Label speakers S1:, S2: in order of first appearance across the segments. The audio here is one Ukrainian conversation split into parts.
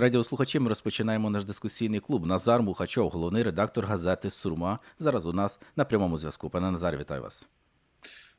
S1: Радіослухачі, ми розпочинаємо наш дискусійний клуб. Назар Мухачов, головний редактор газети Сурма. Зараз у нас на прямому зв'язку. Пане Назар, вітаю вас.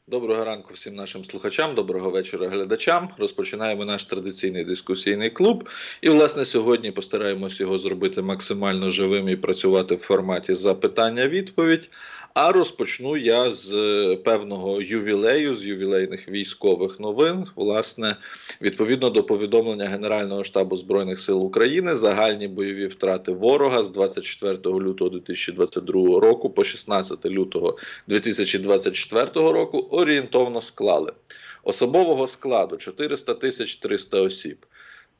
S2: Доброго ранку всім нашим слухачам, доброго вечора глядачам. Розпочинаємо наш традиційний дискусійний клуб. І, власне, сьогодні постараємось його зробити максимально живим і працювати в форматі запитання-відповідь. А розпочну я з е, певного ювілею, з ювілейних військових новин. Власне, відповідно до повідомлення Генерального штабу Збройних сил України, загальні бойові втрати ворога з 24 лютого 2022 року по 16 лютого 2024 року орієнтовно склали особового складу 400 тисяч 300 осіб.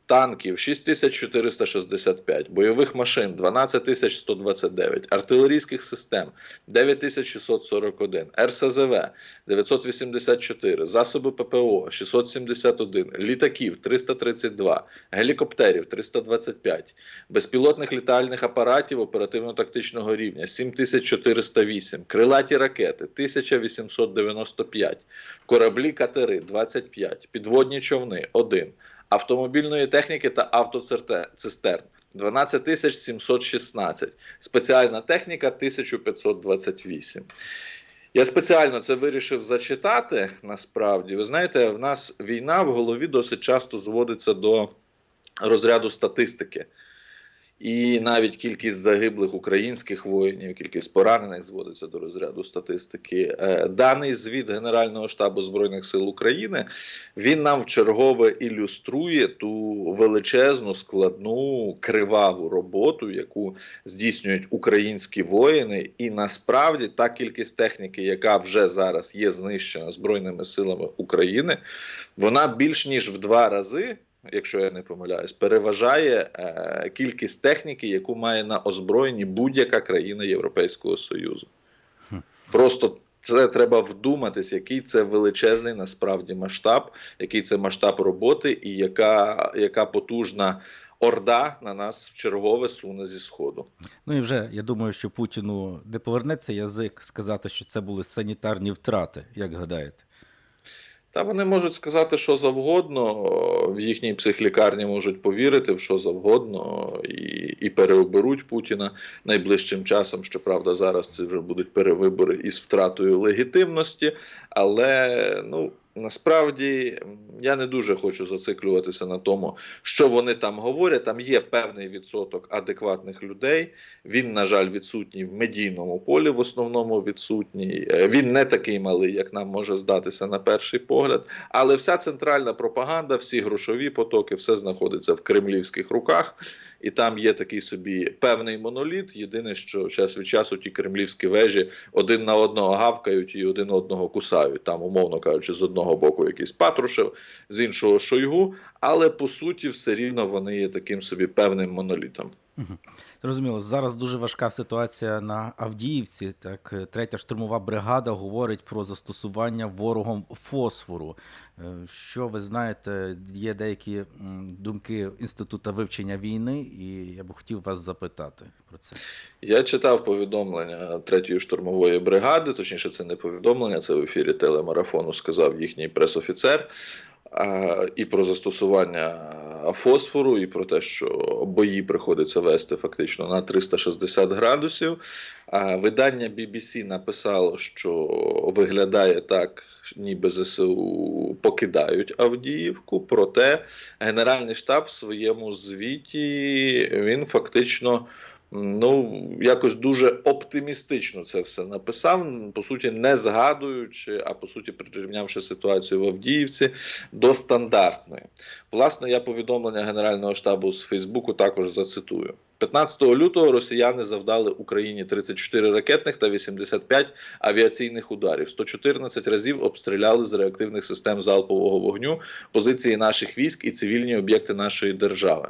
S2: Танків 6465, бойових машин 12129, артилерійських систем 9641, РСЗВ 984, засоби ППО 671, літаків 332, гелікоптерів 325, безпілотних літальних апаратів оперативно-тактичного рівня 7408, крилаті ракети 1895, кораблі катери 25, підводні човни 1 автомобільної техніки та автоцистерн 12 тисяч 716, спеціальна техніка 1528. Я спеціально це вирішив зачитати. Насправді, ви знаєте, в нас війна в голові досить часто зводиться до розряду статистики. І навіть кількість загиблих українських воїнів, кількість поранених зводиться до розряду статистики. Е, Даний звіт Генерального штабу збройних сил України він нам вчергове ілюструє ту величезну, складну, криваву роботу, яку здійснюють українські воїни, і насправді та кількість техніки, яка вже зараз є знищена збройними силами України, вона більш ніж в два рази якщо я не помиляюсь, переважає е, кількість техніки, яку має на озброєнні будь-яка країна Європейського Союзу. Просто це треба вдуматись, який це величезний насправді масштаб, який це масштаб роботи, і яка, яка потужна. Орда на нас в чергове суне зі сходу.
S1: Ну і вже я думаю, що Путіну не повернеться язик сказати, що це були санітарні втрати, як гадаєте.
S2: Та вони можуть сказати, що завгодно, в їхній психлікарні можуть повірити в що завгодно і і переоберуть Путіна найближчим часом. Щоправда, зараз це вже будуть перевибори із втратою легітимності, але ну. Насправді я не дуже хочу зациклюватися на тому, що вони там говорять. Там є певний відсоток адекватних людей. Він, на жаль, відсутній в медійному полі, в основному відсутній. Е, він не такий малий, як нам може здатися на перший погляд. Але вся центральна пропаганда, всі грошові потоки, все знаходиться в кремлівських руках, і там є такий собі певний моноліт. Єдине, що час від часу ті кремлівські вежі один на одного гавкають і один одного кусають. Там, умовно кажучи, з одного боку якийсь Патрушев, з іншого Шойгу, але по суті, все рівно вони є таким собі певним монолітом.
S1: Зрозуміло, зараз дуже важка ситуація на Авдіївці. Так, третя штурмова бригада говорить про застосування ворогом фосфору. Е, що ви знаєте, є деякі думки інституту вивчення війни, і я б хотів вас запитати про це.
S2: Я читав повідомлення третьої штурмової бригади. Точніше, це не повідомлення, це в ефірі телемарафону сказав їхній пресофіцер і про застосування фосфору, і про те, що бої приходиться вести фактично на 360 градусів. Видання BBC написало, що виглядає так, ніби ЗСУ покидають Авдіївку. Проте Генеральний штаб в своєму звіті він фактично. Ну, якось дуже оптимістично це все написав. По суті, не згадуючи, а по суті, прирівнявши ситуацію в Авдіївці до стандартної. Власне, я повідомлення Генерального штабу з Фейсбуку також зацитую: 15 лютого росіяни завдали Україні 34 ракетних та 85 авіаційних ударів. 114 разів обстріляли з реактивних систем залпового вогню позиції наших військ і цивільні об'єкти нашої держави.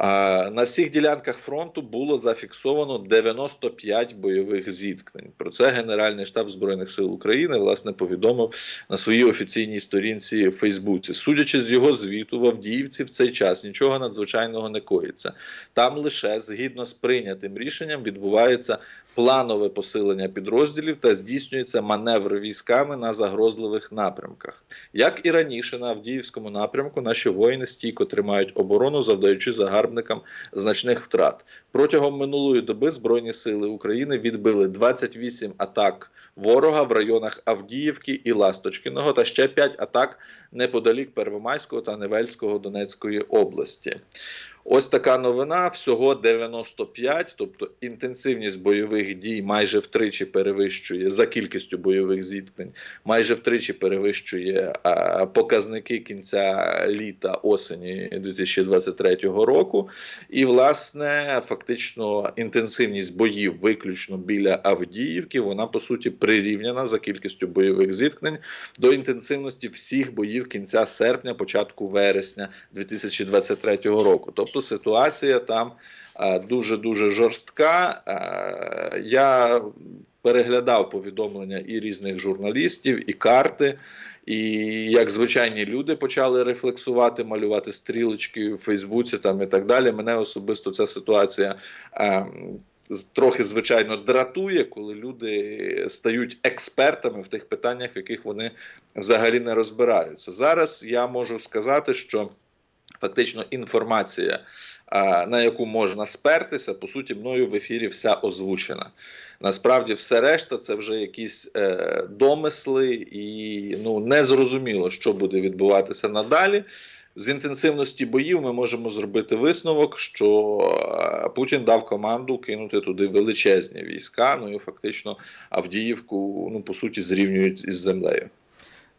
S2: На всіх ділянках фронту було зафіксовано 95 бойових зіткнень. Про це Генеральний штаб Збройних сил України власне повідомив на своїй офіційній сторінці в Фейсбуці. Судячи з його звіту, в Авдіївці в цей час нічого надзвичайного не коїться. Там лише згідно з прийнятим рішенням відбувається планове посилення підрозділів та здійснюється маневр військами на загрозливих напрямках. Як і раніше на Авдіївському напрямку, наші воїни стійко тримають оборону, завдаючи загарбникам значних втрат. Протягом минулої доби Збройні сили України відбили 28 атак ворога в районах Авдіївки і Ласточкиного та ще 5 атак неподалік Первомайського та Невельського Донецької області. Ось така новина. Всього 95, тобто інтенсивність бойових дій майже втричі перевищує за кількістю бойових зіткнень, майже втричі перевищує а, показники кінця літа осені 2023 року. І, власне, фактично інтенсивність боїв виключно біля Авдіївки, вона по суті прирівняна за кількістю бойових зіткнень до інтенсивності всіх боїв кінця серпня, початку вересня 2023 року. Тобто ситуація там дуже дуже жорстка. Я переглядав повідомлення і різних журналістів, і карти. І як звичайні люди почали рефлексувати, малювати стрілочки в Фейсбуці там і так далі. Мене особисто ця ситуація трохи звичайно дратує, коли люди стають експертами в тих питаннях, в яких вони взагалі не розбираються. Зараз я можу сказати, що фактично інформація, на яку можна спертися, по суті, мною в ефірі вся озвучена. Насправді, все решта це вже якісь е, домисли, і ну незрозуміло, що буде відбуватися надалі. З інтенсивності боїв ми можемо зробити висновок, що е, Путін дав команду кинути туди величезні війська. Ну і фактично Авдіївку, ну по суті, зрівнюють із землею.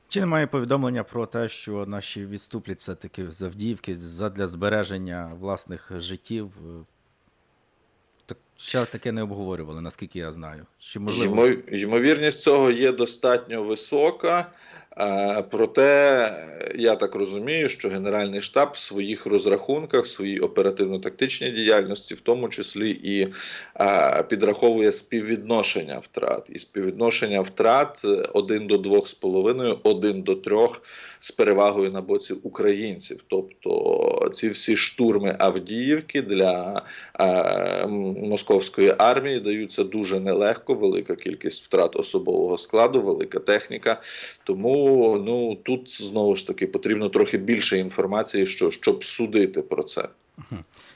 S1: Чи немає повідомлення про те, що наші відступлять все-таки з Авдіївки задля збереження власних життів? Е, Так, ще таке не обговорювали, наскільки я знаю. Чи можливо?
S2: Ймовірність цього є достатньо висока. Е, Проте я так розумію, що Генеральний штаб в своїх розрахунках, в своїй оперативно-тактичній діяльності, в тому числі і е, підраховує співвідношення втрат. І співвідношення втрат 1 до 2,5, 1 до 3 з перевагою на боці українців. Тобто ці всі штурми Авдіївки для е, московської армії даються дуже нелегко, велика кількість втрат особового складу, велика техніка. Тому ну тут знову ж таки потрібно трохи більше інформації, що, щоб судити про це.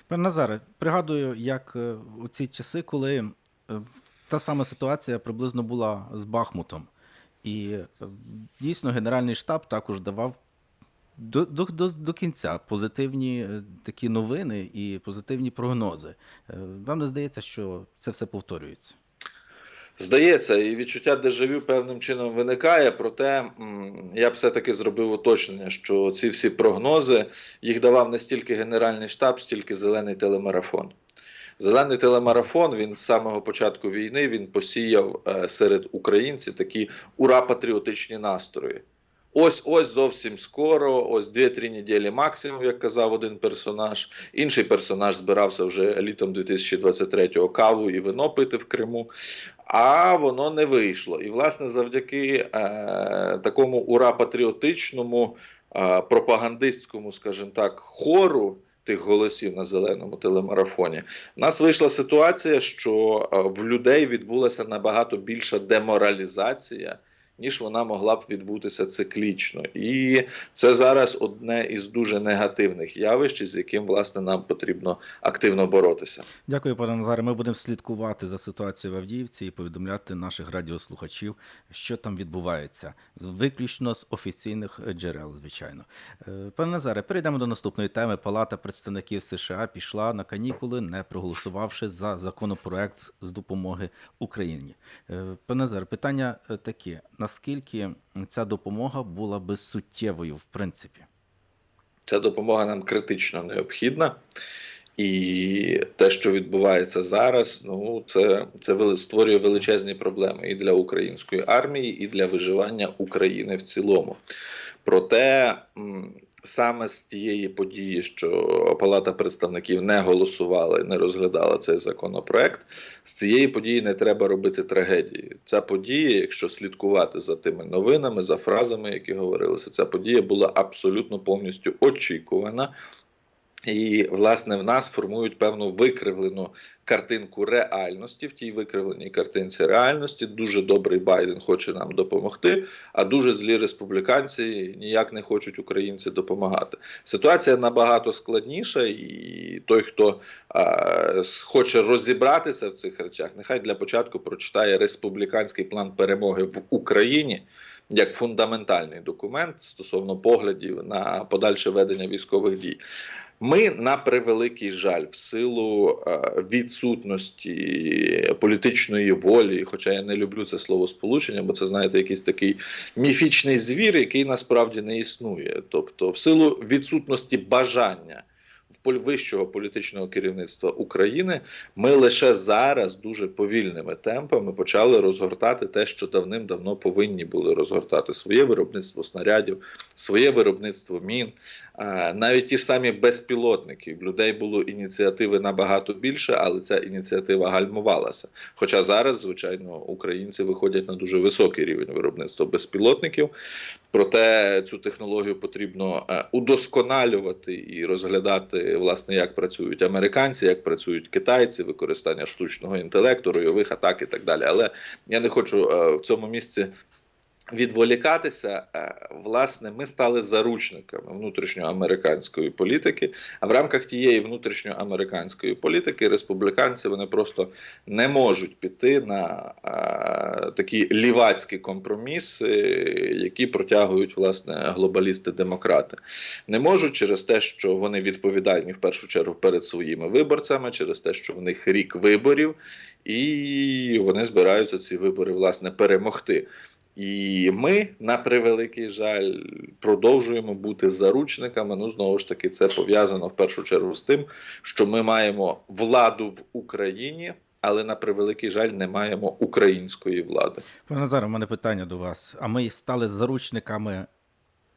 S1: Пане Назаре, пригадую, як е, у ці часи, коли е, та сама ситуація приблизно була з Бахмутом. І е, дійсно Генеральний штаб також давав до, до, до, кінця позитивні такі новини і позитивні прогнози. Вам не здається, що це все повторюється?
S2: Здається, і відчуття дежавю певним чином виникає. Проте я б все-таки зробив уточнення, що ці всі прогнози їх давав не стільки Генеральний штаб, стільки зелений телемарафон. Зелений телемарафон він з самого початку війни він посіяв е, серед українців такі ура-патріотичні настрої. Ось ось зовсім скоро, ось 2-3 неділі максимум, як казав один персонаж. Інший персонаж збирався вже літом 2023-го каву і вино пити в Криму. А воно не вийшло. І, власне, завдяки е, такому ура-патріотичному, е, пропагандистському, скажімо так, хору тих голосів на зеленому телемарафоні, в нас вийшла ситуація, що е, в людей відбулася набагато більша деморалізація. Ніж вона могла б відбутися циклічно, і це зараз одне із дуже негативних явищ, з яким власне нам потрібно активно боротися.
S1: Дякую, пане Назаре. Ми будемо слідкувати за ситуацією в Авдіївці і повідомляти наших радіослухачів, що там відбувається, виключно з офіційних джерел, звичайно. Е, Пане Назаре, перейдемо до наступної теми. Палата представників США пішла на канікули, не проголосувавши за законопроект з- допомоги Україні. Е, Пане Назаре, питання е, таке: наскільки ця допомога була би суттєвою, в принципі?
S2: Ця допомога нам критично необхідна. І те, що відбувається зараз, ну це, це створює величезні проблеми і для української армії, і для виживання України в цілому. Проте саме з тієї події, що Палата представників не голосувала і не розглядала цей законопроект, з цієї події не треба робити трагедії. Ця подія, якщо слідкувати за тими новинами, за фразами, які говорилися, ця подія була абсолютно повністю очікувана. І, власне, в нас формують певну викривлену картинку реальності. В тій викривленій картинці реальності дуже добрий Байден хоче нам допомогти, а дуже злі республіканці ніяк не хочуть українці допомагати. Ситуація набагато складніша, і той, хто а, хоче розібратися в цих речах, нехай для початку прочитає республіканський план перемоги в Україні. Як фундаментальний документ стосовно поглядів на подальше ведення військових дій, ми на превеликий жаль, в силу е, відсутності політичної волі, хоча я не люблю це слово сполучення, бо це знаєте, якийсь такий міфічний звір, який насправді не існує. Тобто, в силу відсутності бажання вищого політичного керівництва України, ми лише зараз дуже повільними темпами почали розгортати те, що давним-давно повинні були розгортати своє виробництво снарядів, своє виробництво мін, навіть ті ж самі безпілотники. В людей було ініціативи набагато більше, але ця ініціатива гальмувалася. Хоча зараз, звичайно, українці виходять на дуже високий рівень виробництва безпілотників. Проте цю технологію потрібно е, удосконалювати і розглядати, власне, як працюють американці, як працюють китайці, використання штучного інтелекту, ройових атак і так далі. Але я не хочу е, в цьому місці відволікатися, е, власне, ми стали заручниками внутрішньоамериканської політики. А в рамках тієї внутрішньоамериканської політики республіканці вони просто не можуть піти на е, такі лівацькі компроміси, які протягують власне глобалісти-демократи. Не можуть через те, що вони відповідальні в першу чергу перед своїми виборцями, через те, що в них рік виборів, і вони збираються ці вибори власне перемогти. І ми, на превеликий жаль, продовжуємо бути заручниками. Ну, знову ж таки, це пов'язано в першу чергу з тим, що ми маємо владу в Україні, але на превеликий жаль, не маємо української влади.
S1: Пане Назаре, у мене питання до вас. А ми стали заручниками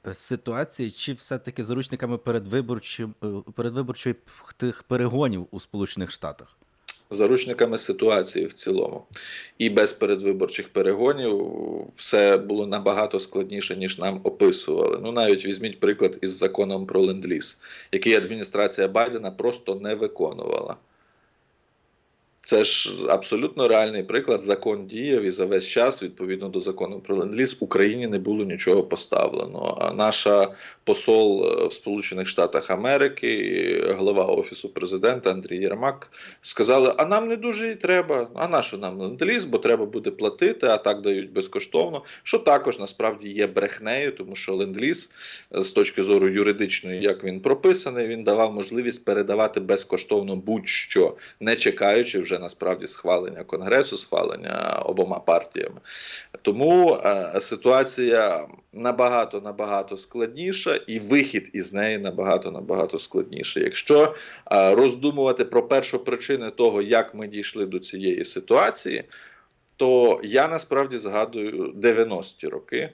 S1: е, ситуації, чи все-таки заручниками передвиборчим, е, передвиборчих тих перегонів у Сполучених Штатах?
S2: Заручниками ситуації в цілому. І без передвиборчих перегонів все було набагато складніше, ніж нам описували. Ну, навіть візьміть приклад із законом про ленд-ліз, який адміністрація Байдена просто не виконувала. Це ж абсолютно реальний приклад. Закон діяв і за весь час, відповідно до закону про ленд-ліз, Україні не було нічого поставлено. А наша посол е, в Сполучених Штатах Америки, глава офісу президента Андрій Єрмак, сказали: а нам не дуже і треба. А на що нам ленд-ліз, бо треба буде платити, а так дають безкоштовно. Що також насправді є брехнею, тому що ленд-ліз з точки зору юридичної, як він прописаний, він давав можливість передавати безкоштовно будь-що, не чекаючи вже насправді схвалення конгресу, схвалення обома партіями. Тому е, ситуація набагато набагато складніша, і вихід із неї набагато набагато складніший. Якщо е, роздумувати про першопричини того, як ми дійшли до цієї ситуації, то я насправді згадую 90-ті роки.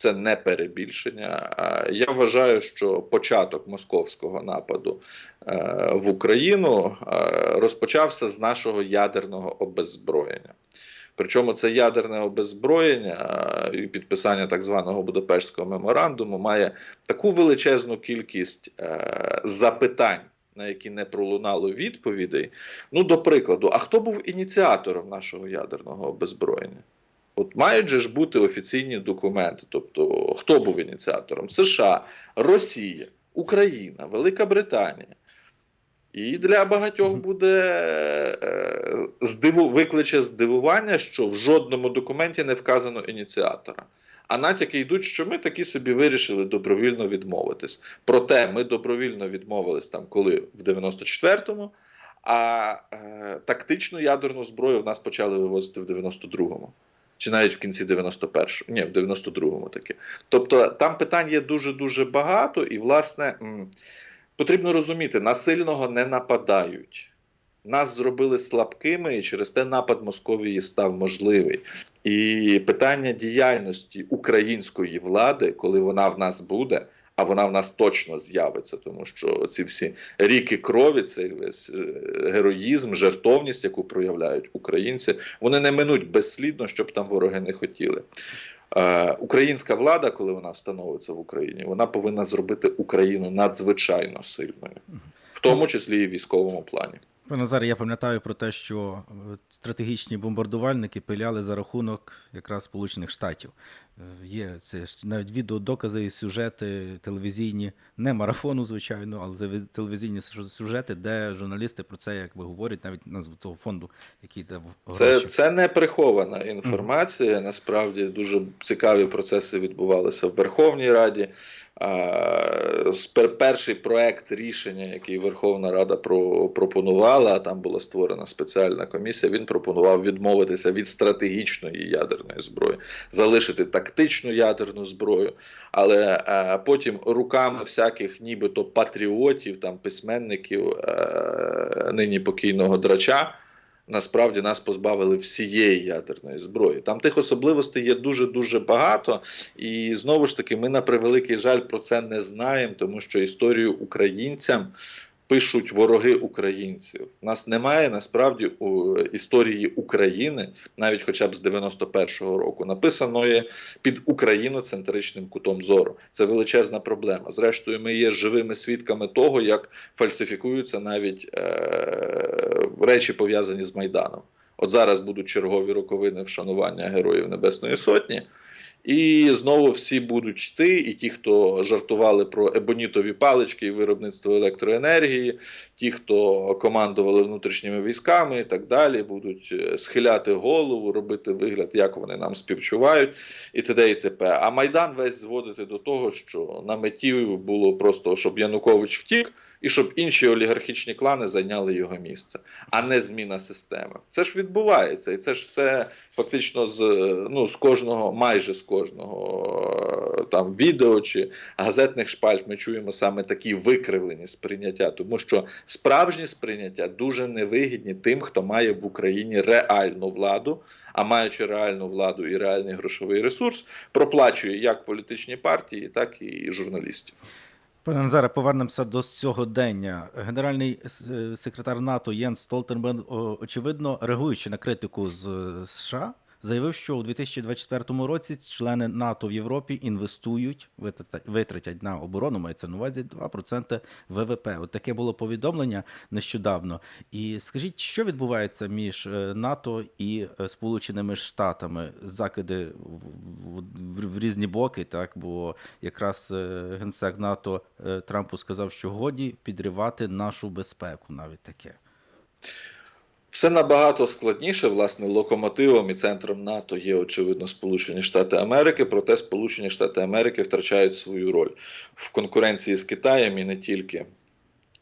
S2: Це не перебільшення. Я вважаю, що початок московського нападу е, в Україну е, розпочався з нашого ядерного обеззброєння. Причому це ядерне обеззброєння е, і підписання так званого Будапештського меморандуму має таку величезну кількість запитань, на які не пролунало відповідей. Ну, до прикладу, а хто був ініціатором нашого ядерного обеззброєння? От мають же ж бути офіційні документи. Тобто, хто був ініціатором? США, Росія, Україна, Велика Британія. І для багатьох буде е, здиву, викличе здивування, що в жодному документі не вказано ініціатора. А натяки йдуть, що ми такі собі вирішили добровільно відмовитись. Проте ми добровільно відмовились там, коли в 94-му, а е, тактичну ядерну зброю в нас почали вивозити в 92-му. Чи навіть в кінці 91-го, ні, в 92-му таке. Тобто там питань є дуже-дуже багато, і, власне, потрібно розуміти, насильного не нападають. Нас зробили слабкими, і через те напад Московії став можливий. І питання діяльності української влади, коли вона в нас буде, А вона в нас точно з'явиться, тому що ці всі ріки крові, цей весь е, героїзм, жертовність, яку проявляють українці, вони не минуть безслідно, щоб там вороги не хотіли. Е, Українська влада, коли вона встановиться в Україні, вона повинна зробити Україну надзвичайно сильною, в тому числі і в військовому плані.
S1: Пане Назаре, я пам'ятаю про те, що е, стратегічні бомбардувальники пиляли за рахунок якраз Сполучених Штатів. Е, Є це ж навіть відеодокази і сюжети телевізійні, не марафону, звичайно, але телеві- телевізійні сюжети, де журналісти про це якби говорять, навіть назву того фонду, який дав
S2: Це, це не прихована інформація. Насправді дуже цікаві процеси відбувалися в Верховній Раді. Перший проект рішення, який Верховна Рада про, пропонувала, а там була створена спеціальна комісія. Він пропонував відмовитися від стратегічної ядерної зброї, залишити тактичну ядерну зброю, але е, потім руками всяких, нібито патріотів, там письменників е, нині покійного драча насправді нас позбавили всієї ядерної зброї. Там тих особливостей є дуже дуже багато, і знову ж таки, ми на превеликий жаль про це не знаємо, тому що історію українцям. Пишуть вороги українців. У нас немає насправді у історії України, навіть хоча б з 91-го року, написаної під україноцентричним кутом зору. Це величезна проблема. Зрештою, ми є живими свідками того, як фальсифікуються навіть е- речі пов'язані з Майданом. От зараз будуть чергові роковини вшанування Героїв Небесної Сотні. І знову всі будуть йти, і ті, хто жартували про ебонітові палички і виробництво електроенергії, ті, хто командували внутрішніми військами і так далі, будуть е, схиляти голову, робити вигляд, як вони нам співчувають, і т.д. і т.п. А Майдан весь зводити до того, що на меті було просто, щоб Янукович втік, і щоб інші олігархічні клани зайняли його місце, а не зміна системи. Це ж відбувається, і це ж все фактично з ну з кожного, майже з кожного е, там відео чи газетних шпальт. Ми чуємо саме такі викривлені сприйняття, тому що справжні сприйняття дуже невигідні тим, хто має в Україні реальну владу. А маючи реальну владу і реальний грошовий ресурс, проплачує як політичні партії, так і журналістів.
S1: Пане Назаре, повернемося до сьогодення. Генеральний е, секретар НАТО Єнс Столтенберг, очевидно, реагуючи на критику з е, США, заявив, що у 2024 році члени НАТО в Європі інвестують, витратять, на оборону, мається на увазі 2% ВВП. От таке було повідомлення нещодавно. І скажіть, що відбувається між е, НАТО і е, Сполученими Штатами? Закиди в, різні боки, так бо якраз е, генсек НАТО Трампу сказав, що годі підривати нашу безпеку, навіть таке.
S2: Все набагато складніше. Власне, локомотивом і центром НАТО є очевидно Сполучені Штати Америки. Проте Сполучені Штати Америки втрачають свою роль в конкуренції з Китаєм і не тільки.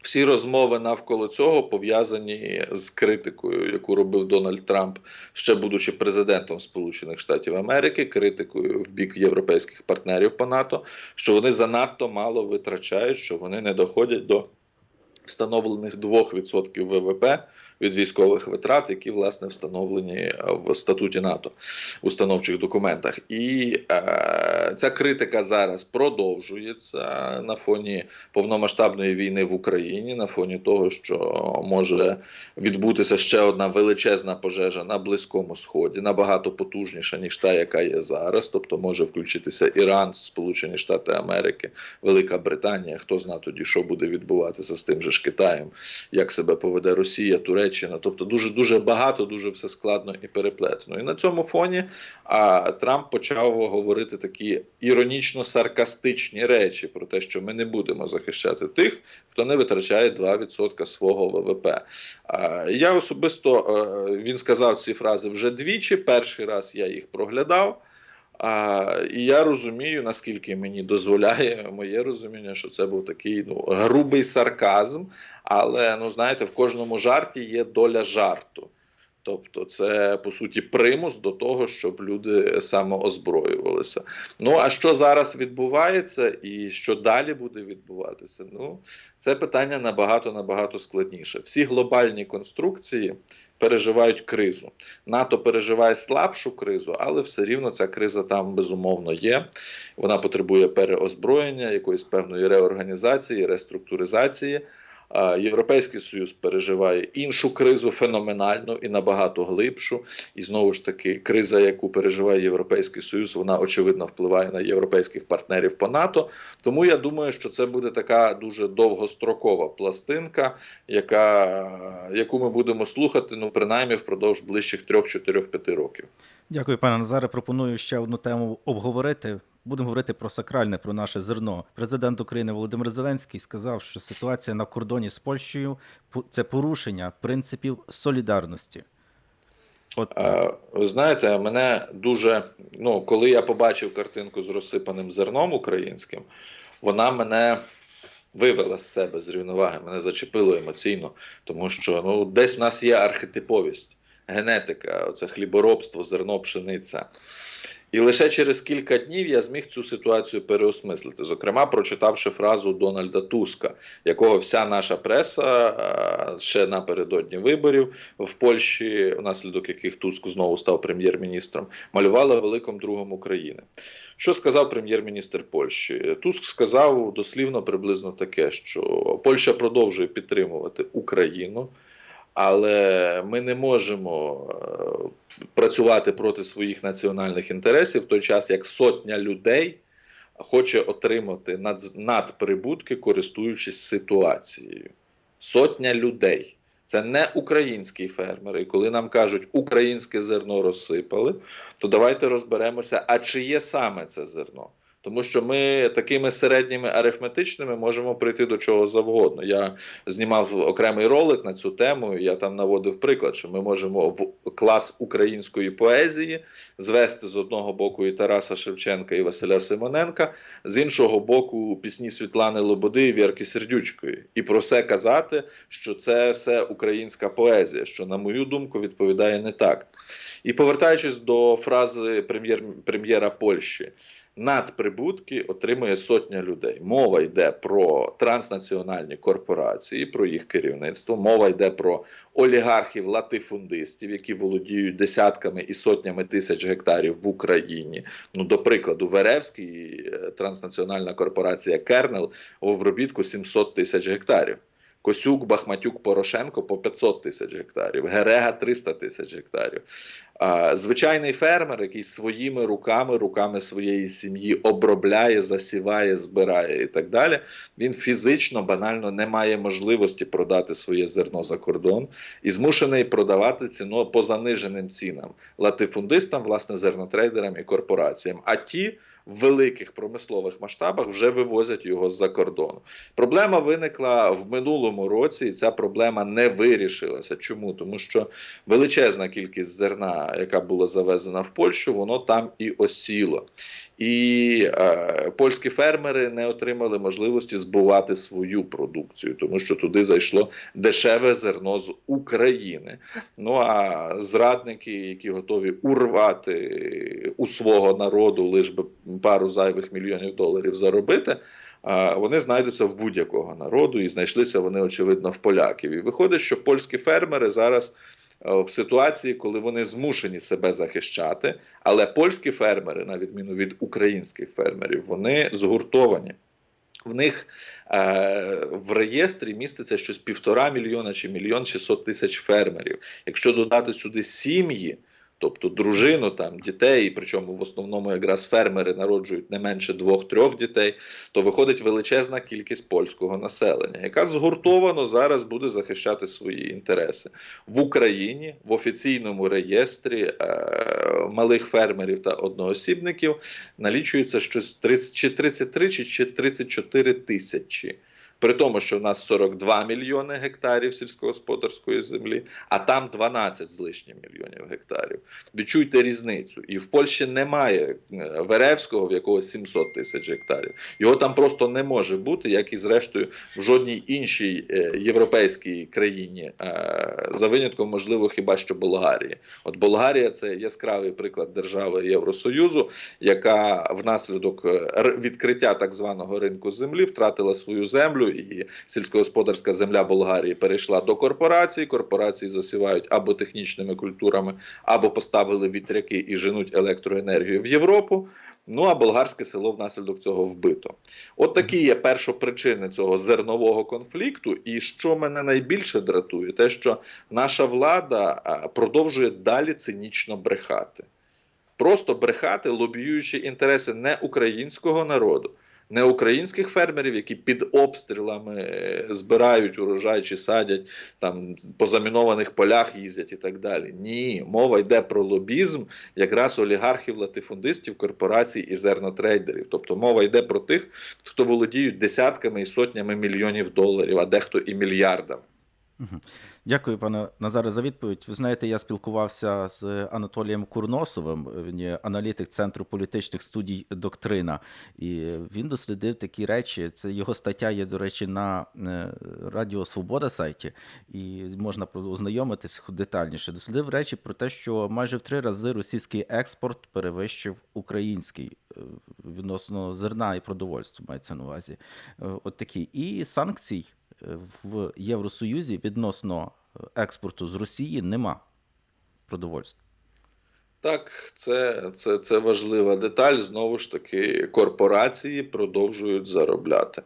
S2: Всі розмови навколо цього пов'язані з критикою, яку робив Дональд Трамп, ще будучи президентом Сполучених Штатів Америки, критикою в бік європейських партнерів по НАТО, що вони занадто мало витрачають, що вони не доходять до встановлених 2% ВВП від військових витрат, які власне встановлені е, в статуті НАТО установчих документах. І е, ця критика зараз продовжується на фоні повномасштабної війни в Україні, на фоні того, що може відбутися ще одна величезна пожежа на Близькому Сході, набагато потужніша ніж та, яка є зараз. Тобто може включитися Іран, Сполучені Штати Америки, Велика Британія. Хто зна тоді, що буде відбуватися з тим же ж Китаєм, як себе поведе Росія, Туреччина. Тобто дуже дуже багато, дуже все складно і переплетено. І на цьому фоні а, Трамп почав говорити такі іронічно саркастичні речі про те, що ми не будемо захищати тих, хто не витрачає 2% свого ВВП. А, я особисто е, він сказав ці фрази вже двічі. Перший раз я їх проглядав. А, і я розумію, наскільки мені дозволяє моє розуміння, що це був такий ну, грубий сарказм, але ну знаєте, в кожному жарті є доля жарту. Тобто, це по суті примус до того, щоб люди самоозброювалися. Ну а що зараз відбувається, і що далі буде відбуватися? Ну це питання набагато набагато складніше. Всі глобальні конструкції переживають кризу. НАТО переживає слабшу кризу, але все рівно ця криза там безумовно є. Вона потребує переозброєння, якоїсь певної реорганізації, реструктуризації. Європейський Союз переживає іншу кризу феноменальну і набагато глибшу. І знову ж таки, криза, яку переживає Європейський Союз, вона очевидно впливає на європейських партнерів по НАТО. Тому я думаю, що це буде така дуже довгострокова пластинка, яка, яку ми будемо слухати, ну принаймні впродовж ближчих 3-4-5 років.
S1: Дякую, пане Назаре. Пропоную ще одну тему обговорити. Будемо говорити про сакральне, про наше зерно. Президент України Володимир Зеленський сказав, що ситуація на кордоні з Польщею це порушення принципів солідарності. От.
S2: Е, Ви знаєте, мене дуже ну, коли я побачив картинку з розсипаним зерном українським, вона мене вивела з себе з рівноваги, мене зачепило емоційно, тому що ну, десь в нас є архетиповість, генетика, оце хліборобство, зерно, пшениця. І лише через кілька днів я зміг цю ситуацію переосмислити, зокрема, прочитавши фразу Дональда Туска, якого вся наша преса е, ще напередодні виборів в Польщі, внаслідок яких Туск знову став прем'єр-міністром, малювала великим другом України. Що сказав прем'єр-міністр Польщі? Туск сказав дослівно приблизно таке, що Польща продовжує підтримувати Україну. Але ми не можемо е, працювати проти своїх національних інтересів в той час, як сотня людей хоче отримати надприбутки, користуючись ситуацією. Сотня людей. Це не українські фермери. І коли нам кажуть, українське зерно розсипали, то давайте розберемося, а чи є саме це зерно. Тому що ми такими середніми арифметичними можемо прийти до чого завгодно. Я знімав окремий ролик на цю тему. Я там наводив приклад, що ми можемо в клас української поезії звести з одного боку і Тараса Шевченка, і Василя Симоненка, з іншого боку, пісні Світлани Лободи і Вірки Сердючкої, і про все казати, що це все українська поезія, що, на мою думку, відповідає не так. І повертаючись до фрази прем'єр, прем'єра Польщі. Надприбутки отримує сотня людей. Мова йде про транснаціональні корпорації, про їх керівництво. Мова йде про олігархів, латифундистів, які володіють десятками і сотнями тисяч гектарів в Україні. Ну, до прикладу, Веревський е, транснаціональна корпорація Кернел в обробітку 700 тисяч гектарів. Косюк, Бахматюк, Порошенко по 500 тисяч гектарів, Герега 300 тисяч гектарів. Звичайний фермер, який своїми руками, руками своєї сім'ї обробляє, засіває, збирає і так далі. Він фізично банально не має можливості продати своє зерно за кордон і змушений продавати ціно по заниженим цінам латифундистам, власне, зернотрейдерам і корпораціям. А ті великих промислових масштабах вже вивозять його з-за кордону. Проблема виникла в минулому році, і ця проблема не вирішилася. Чому? Тому що величезна кількість зерна, яка була завезена в Польщу, воно там і осіло. І е, польські фермери не отримали можливості збувати свою продукцію, тому що туди зайшло дешеве зерно з України. Ну а зрадники, які готові урвати у свого народу лише би пару зайвих мільйонів доларів заробити. Вони знайдуться в будь-якого народу і знайшлися вони, очевидно, в поляків. І виходить, що польські фермери зараз е, в ситуації, коли вони змушені себе захищати, але польські фермери, на відміну від українських фермерів, вони згуртовані. В них е, в реєстрі міститься щось півтора мільйона чи мільйон шістсот тисяч фермерів. Якщо додати сюди сім'ї, тобто дружину, там дітей, причому в основному якраз фермери народжують не менше двох-трьох дітей, то виходить величезна кількість польського населення, яка згуртовано зараз буде захищати свої інтереси. В Україні в офіційному реєстрі е, малих фермерів та одноосібників налічується щось 30, чи 33 чи чи 34 тисячі При тому, що в нас 42 мільйони гектарів сільськогосподарської землі, а там 12 з лишнім мільйонів гектарів. Відчуйте різницю. І в Польщі немає е, Веревського, в якого 700 тисяч гектарів. Його там просто не може бути, як і зрештою в жодній іншій е, європейській країні, е, за винятком, можливо, хіба що Болгарії. От Болгарія це яскравий приклад держави Євросоюзу, яка внаслідок відкриття так званого ринку землі втратила свою землю, і сільськогосподарська земля Болгарії перейшла до корпорацій. Корпорації засівають або технічними культурами, або поставили вітряки і женуть електроенергію в Європу. Ну а болгарське село внаслідок цього вбито. От такі є першопричини цього зернового конфлікту. І що мене найбільше дратує, те, що наша влада продовжує далі цинічно брехати. Просто брехати, лобіюючи інтереси не українського народу, не українських фермерів, які під обстрілами е, збирають урожай чи садять там по замінованих полях їздять і так далі. Ні, мова йде про лобізм якраз олігархів, латифундистів, корпорацій і зернотрейдерів. Тобто мова йде про тих, хто володіють десятками і сотнями мільйонів доларів, а дехто і мільярдами.
S1: Дякую, пане Назаре, за відповідь. Ви знаєте, я спілкувався з Анатолієм Курносовим, він є аналітик Центру політичних студій Доктрина, і він дослідив такі речі. Це його стаття є, до речі, на е, Радіо Свобода сайті, і можна ознайомитись детальніше. Дослідив речі про те, що майже в три рази російський експорт перевищив український е, відносно зерна і продовольства, мається на увазі. Е, От такі. І санкцій в Євросоюзі відносно експорту з Росії нема продовольства.
S2: Так, це, це, це важлива деталь. Знову ж таки, корпорації продовжують заробляти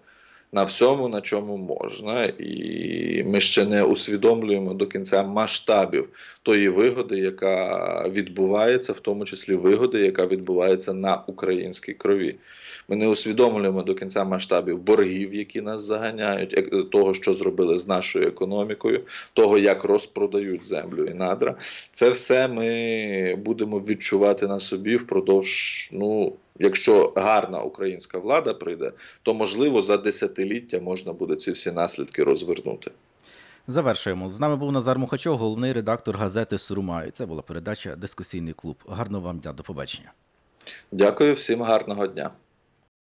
S2: на всьому, на чому можна, і ми ще не усвідомлюємо до кінця масштабів тої вигоди, яка відбувається, в тому числі вигоди, яка відбувається на українській крові. Ми не усвідомлюємо до кінця масштабів боргів, які нас заганяють, як- того, що зробили з нашою економікою, того, як розпродають землю і надра. Це все ми будемо відчувати на собі впродовж. Ну, якщо гарна українська влада прийде, то можливо за десятиліття можна буде ці всі наслідки розвернути.
S1: Завершуємо. З нами був Назар Мухачов, головний редактор газети Сурма. І це була передача Дискусійний клуб. Гарного вам дня. До побачення.
S2: Дякую всім гарного дня.